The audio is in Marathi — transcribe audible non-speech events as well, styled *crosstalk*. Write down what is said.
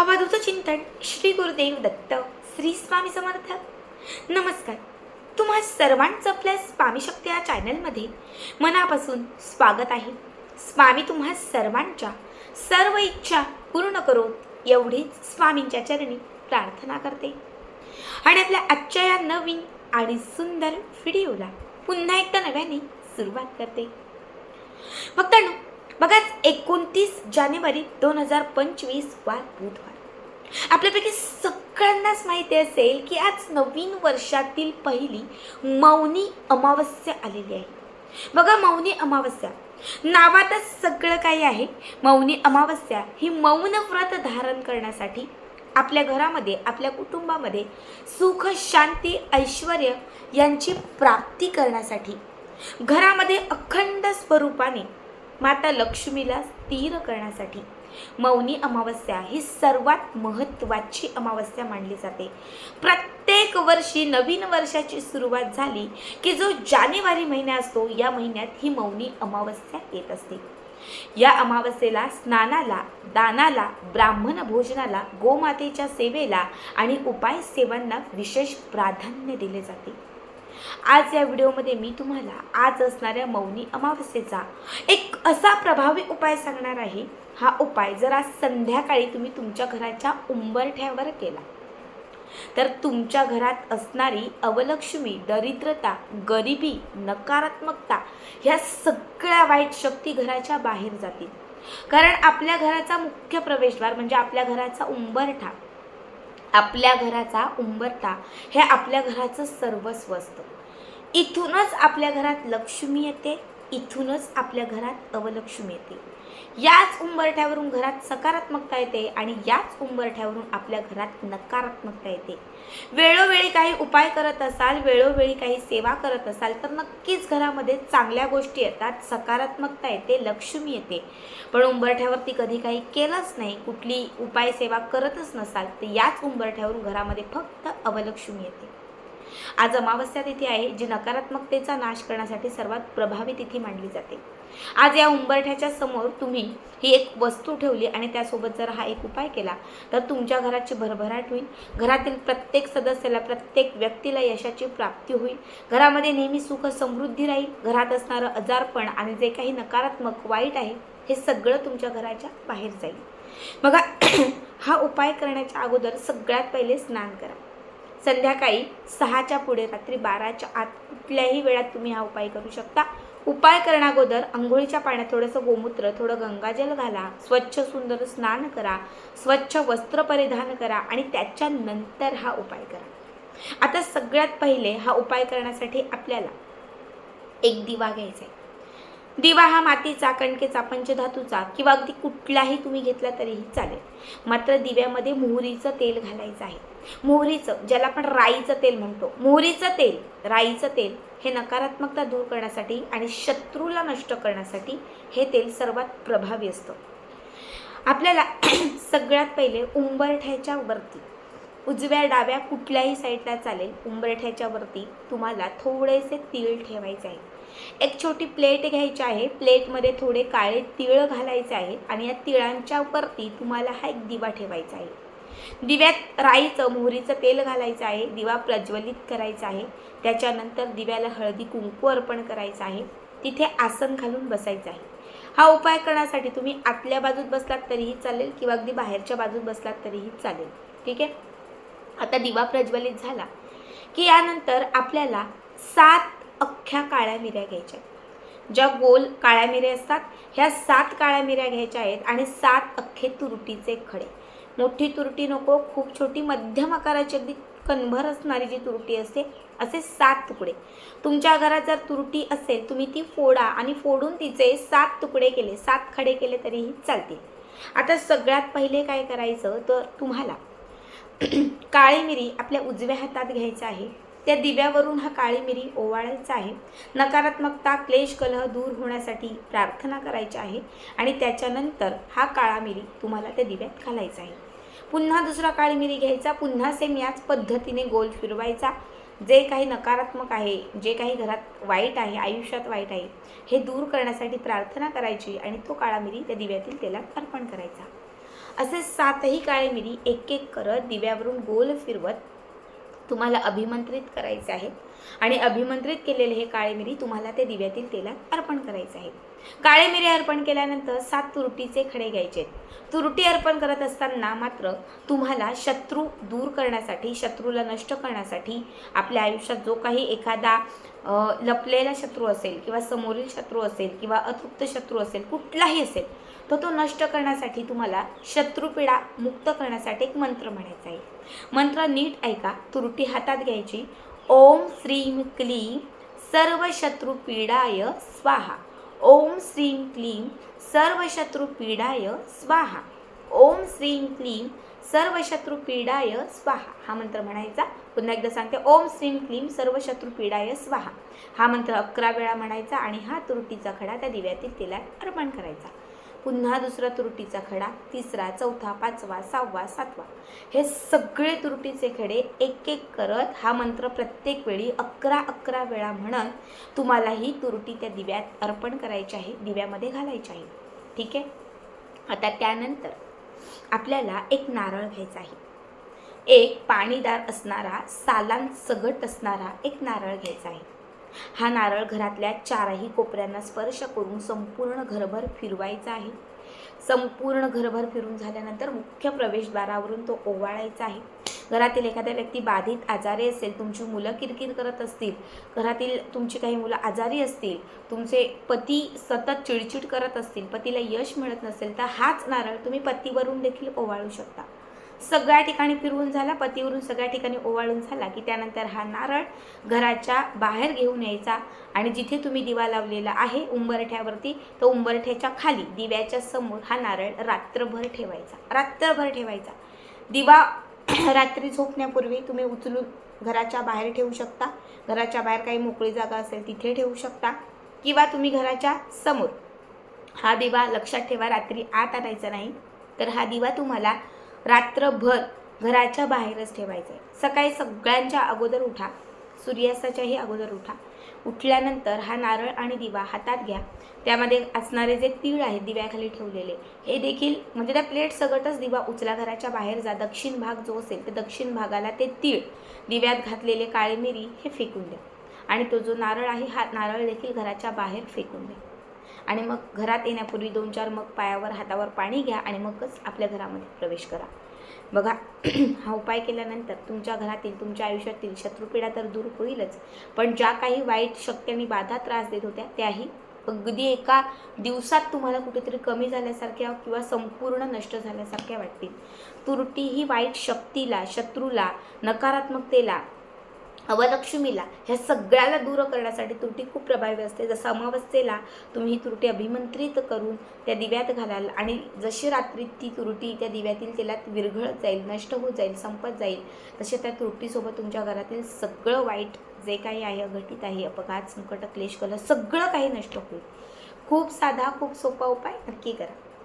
अवधूत चिंतन श्री गुरुदेव दत्त श्री स्वामी समर्थ. नमस्कार. तुम्हा सर्वांचं आपल्या स्वामी शक्ती या चॅनलमध्ये मनापासून स्वागत आहे. स्वामी तुम्हा सर्वांच्या सर्व इच्छा पूर्ण करो एवढीच स्वामींच्या चरणी प्रार्थना करते. आणि आपल्या आजच्या या नवीन आणि सुंदर व्हिडिओला पुन्हा एकदा नव्याने सुरुवात करते. भक्तांनो बघाच एकोणतीस जानेवारी दोन हजार पंचवीस वार बुधवार. आपल्यापैकी सगळ्यांनाच माहिती असेल की आज नवीन वर्षातील पहिली मौनी अमावस्या आलेली आहे. बघा मौनी अमावस्या. नावातच सगळं काही आहे. मौनी अमावस्या ही मौन व्रत धारण करण्यासाठी आपल्या घरामध्ये आपल्या कुटुंबामध्ये सुख शांती ऐश्वर यांची प्राप्ती करण्यासाठी घरामध्ये अखंड स्वरूपाने माता लक्ष्मीला स्थिर करण्यासाठी मौनी अमावस्या ही सर्वात महत्त्वाची अमावस्या मानली जाते. प्रत्येक वर्षी नवीन वर्षाची सुरुवात झाली की जो जानेवारी महिना असतो या महिन्यात ही मौनी अमावस्या येत असते. या अमावस्येला स्नानाला दानाला ब्राह्मण भोजनाला गोमातेच्या सेवेला आणि उपाय सेवांना विशेष प्राधान्य दिले जाते. आज या व्हिडिओमध्ये मी तुम्हाला आज असणाऱ्या मौनी अमावस्येचा एक असा प्रभावी उपाय सांगणार आहे. हा उपाय जर आज संध्याकाळी तुम्ही तुमच्या घराच्या उंबरठ्यावर केला. तर तुमच्या घरात असणारी अवलक्ष्मी दरिद्रता गरिबी नकारात्मकता ह्या सगळ्या वाईट शक्ती घराच्या बाहेर जातील. कारण आपल्या घराचा मुख्य प्रवेशद्वार म्हणजे आपल्या घराचा उंबरठा. आपल्या घराचा उंबरठा हे आपल्या घराचं सर्वस्व असतं. इथूनच आपल्या घरात लक्ष्मी येते. इथूनच आपल्या घरात अवलक्ष्मी येते याच उंबरठ्यावरून घरात सकारात्मकता येते आणि याच उंबरठ्यावरून आपल्या घरात नकारात्मकता येते. वेळोवेळी काही उपाय करत असाल वेळोवेळी काही सेवा करत असाल तर नक्कीच घरामध्ये चांगल्या गोष्टी येतात सकारात्मकता येते लक्ष्मी येते. पण उंबरठ्यावरती कधी काही केलंच नाही कुठली उपाय सेवा करतच नसाल तर याच उंबरठ्यावरून घरामध्ये फक्त अवलक्ष्मी येते आज अमावस्या तिथी आहे जी नकारात्मकतेचा नाश करण्यासाठी सर्वात प्रभावी तिथी मानली जाते. आज या उंबरठ्याच्या समोर तुम्ही ही एक वस्तू ठेवली आणि त्यासोबत जर हा एक उपाय केला तर तुमच्या घराची भरभराट होईल. घरातील प्रत्येक सदस्याला प्रत्येक व्यक्तीला यशाची प्राप्ती होईल. घरामध्ये नेहमी सुख समृद्धी राहील. घरात असणारं आजारपण आणि जे काही नकारात्मक वाईट आहे हे सगळं तुमच्या घराच्या बाहेर जाईल. बघा *clears throat* हा उपाय करण्याच्या अगोदर सगळ्यात पहिले स्नान करा. संध्याकाळी सहाच्या पुढे रात्री बाराच्या आत कुठल्याही वेळात तुम्ही हा उपाय करू शकता. उपाय करण्याअगोदर आंघोळीच्या पाण्यात थोडंसं गोमूत्र थोडं गंगाजल घाला स्वच्छ सुंदर स्नान करा स्वच्छ वस्त्र परिधान करा आणि त्याच्यानंतर हा उपाय करा. आता सगळ्यात पहिले हा उपाय करण्यासाठी आपल्याला एक दिवा घ्यायचा आहे. दिवा हा मातीचा कणकेचा पंचधातूचा किंवा अगदी कुठलाही तुम्ही घेतला तरीही चालेल. मात्र दिव्यामध्ये मोहरीचं तेल घालायचं आहे. मोहरीचं ज्याला आपण राईचं तेल म्हणतो. मोहरीचं तेल राईचं तेल हे नकारात्मकता दूर करण्यासाठी आणि शत्रूला नष्ट करण्यासाठी हे तेल सर्वात प्रभावी असतं. आपल्याला *clears throat* सगळ्यात पहिले उंबरठ्याच्या वरती उजव्या डाव्या कुठल्याही साईडला चालेल उंबरठ्याच्या वरती तुम्हाला थोडेसे तीळ ठेवायचे आहे. एक छोटी प्लेट घ्यायची आहे. प्लेटमध्ये थोडे काळे तिळ घालायचे आहेत आणि या तिळांच्या वरती तुम्हाला हा एक दिवा ठेवायचा आहे. दिव्यात राईचं मोहरीचं तेल घालायचं आहे. दिवा प्रज्वलित करायचा आहे. त्याच्यानंतर दिव्याला हळदी कुंकू अर्पण करायचं आहे. तिथे आसन घालून बसायचं आहे. हा उपाय करण्यासाठी तुम्ही आतल्या बाजूत बसलात तरीही चालेल किंवा अगदी बाहेरच्या बाजूत बसलात तरीही चालेल. ठीक आहे? आता दिवा प्रज्वलित झाला की यानंतर आपल्याला सात अख्ख्या काळ्या मिऱ्या घ्यायच्या ज्या गोल काळ्या मिऱ्या असतात ह्या सात काळ्या मिऱ्या घ्यायच्या आहेत आणि सात अख्खे तुरटीचे खडे. मोठी तुरटी नको खूप छोटी मध्यम आकाराची अगदी कणभर असणारी जी तुरटी असते असे सात तुकडे. तुमच्या घरात जर तुरटी असेल तुम्ही ती फोडा आणि फोडून तिचे सात तुकडे केले सात खडे केले तरीही चालतील. आता सगळ्यात पहिले काय करायचं तर तुम्हाला *clears throat* काळी मिरी आपल्या उजव्या हातात घ्यायचं आहे. त्या दिव्यावरून हा काळी मिरी ओवाळायचा आहे. नकारात्मकता क्लेश कलह दूर होण्यासाठी प्रार्थना करायची आहे आणि त्याच्यानंतर हा काळा मिरी तुम्हाला त्या दिव्यात घालायचा आहे. पुन्हा दुसरा काळी मिरी घ्यायचा. पुन्हा सेम याच पद्धतीने गोल फिरवायचा. जे काही नकारात्मक आहे जे काही घरात वाईट आहे आयुष्यात वाईट आहे हे दूर करण्यासाठी प्रार्थना करायची आणि तो काळा मिरी त्या दिव्यातील तेलात अर्पण करायचा. असे सातही काळे मिरी एक एक करत दिव्यावरून गोल फिरवत तुम्हाला अभिमंत्रित करायचे आहेत. आणि अभिमंत्रित केलेले हे काळे मिरी तुम्हाला ते दिव्यातील तेलात अर्पण करायचे आहे काळे मिरी अर्पण केल्यानंतर सात तुरटीचे खडे घ्यायचे तुरटी अर्पण करत असताना मात्र तुम्हाला शत्रू दूर करण्यासाठी शत्रूला नष्ट करण्यासाठी आपल्या आयुष्यात जो काही एखादा लपलेला शत्रू असेल किंवा समोरील शत्रू असेल किंवा अतृप्त शत्रू असेल कुठलाही असेल तर तो नष्ट करण्यासाठी तुम्हाला शत्रुपीडा मुक्त करण्यासाठी एक मंत्र म्हणायचा आहे. मंत्र नीट ऐका तुरटी हातात घ्यायची. ओम श्रीम क्लीम सर्व शत्रुपीडाय स्वाहा. ओम श्रीम क्लीम सर्व शत्रुपीडाय स्वाहा. ओम श्रीम क्लीम सर्व शत्रुपीडाय स्वाहा. हा मंत्र म्हणायचा. पुन्हा एकदा सांगते. ओम श्रीम क्लीम सर्व शत्रुपीडाय स्वाहा. हा मंत्र अकरा वेळा म्हणायचा आणि हा तुरटीचा खडा त्या दिव्यातील तेलात अर्पण करायचा. पुन्हा दुसरा तुरटीचा खडा तिसरा चौथा पाचवा सहावा सातवा. हे सगळे तुरटीचे खडे एक एक करत हा मंत्र प्रत्येक वेळी अकरा अकरा वेळा म्हणत तुम्हाला ही तुरटी त्या दिव्यात अर्पण करायची आहे दिव्यामध्ये घालायची आहे. ठीक आहे? आता त्यानंतर आपल्याला एक नारळ घ्यायचा आहे. एक पाणीदार असणारा सालांसगट असणारा एक नारळ घ्यायचा आहे. हा नारळ घरातल्या चारही कोपऱ्यांना स्पर्श करून संपूर्ण घरभर फिरवायचा आहे. संपूर्ण घरभर फिरून झाल्यानंतर मुख्य प्रवेशद्वारावरून तो ओवाळायचा आहे. घरातील एखाद्या व्यक्ती बाधित आजारी असेल तुमची मुलं किरकिर करत असतील घरातील तुमची काही मुलं आजारी असतील तुमचे पती सतत चिडचिड करत असतील पतीला यश मिळत नसेल तर हाच नारळ तुम्ही पतीवरून देखील ओवाळू शकता. सगळ्या ठिकाणी फिरवून झाला पतीवरून सगळ्या ठिकाणी ओवाळून झाला की त्यानंतर हा नारळ घराच्या बाहेर घेऊन यायचा आणि जिथे तुम्ही दिवा लावलेला आहे उंबरठ्यावरती तर उंबरठ्याच्या खाली दिव्याच्या समोर हा नारळ रात्रभर ठेवायचा रात्रभर ठेवायचा. दिवा *clears throat* रात्री झोपण्यापूर्वी तुम्ही उचलून घराच्या बाहेर ठेवू शकता घराच्या बाहेर काही मोकळी जागा असेल तिथे ठेवू शकता किंवा तुम्ही घराच्या समोर हा दिवा लक्षात ठेवा रात्री आत आणायचा नाही तर हा दिवा तुम्हाला रात्रभर घराच्या बाहेरच ठेवायचं आहे सकाळी सगळ्यांच्या अगोदर उठा. सूर्यास्ताच्याही अगोदर उठा. उठल्यानंतर हा नारळ आणि दिवा हातात घ्या. त्यामध्ये असणारे जे तीळ आहेत दिव्याखाली ठेवलेले हे देखील म्हणजे त्या प्लेट सगटच दिवा उचला घराच्या बाहेर जा. दक्षिण भाग जो असेल तर दक्षिण भागाला ते तीळ. दिव्यात घातलेले काळी मिरी हे फेकून द्या. आणि तो जो नारळ आहे हा नारळ देखील घराच्या बाहेर फेकून द्या. आणि मग घरात येण्यापूर्वी दोन चार मग पायावर हातावर पाणी घ्या आणि मगच आपल्या घरामध्ये प्रवेश करा. बघा *clears throat* हा उपाय केल्यानंतर तुमच्या घरातील तुमच्या आयुष्यातील शत्रुपीडा तर दूर होईलच पण ज्या काही वाईट शक्ती आणि बाधा त्रास देत होत्या त्याही अगदी एका दिवसात तुम्हाला कुठेतरी कमी झाल्यासारख्या किंवा संपूर्ण नष्ट झाल्यासारख्या वाटतील. तुरटी ही वाईट शक्तीला शत्रूला नकारात्मकतेला अवलक्ष्मीला ह्या सगळ्याला दूर करण्यासाठी तुरटी खूप प्रभावी असते. जसं अमावस्येला तुम्ही ही तुरटी अभिमंत्रित करून त्या दिव्यात घालाल आणि जशी रात्री ती तुरटी त्या दिव्यातील तेलात विरघळत जाईल नष्ट होत जाईल संपत जाईल तसे त्या तुरटीसोबत तुमच्या घरातील सगळं वाईट जे काही आहे अघटित आहे अपघात संकट क्लेश कलह सगळं काही नष्ट होईल. खूप साधा खूप सोपा उपाय नक्की करा.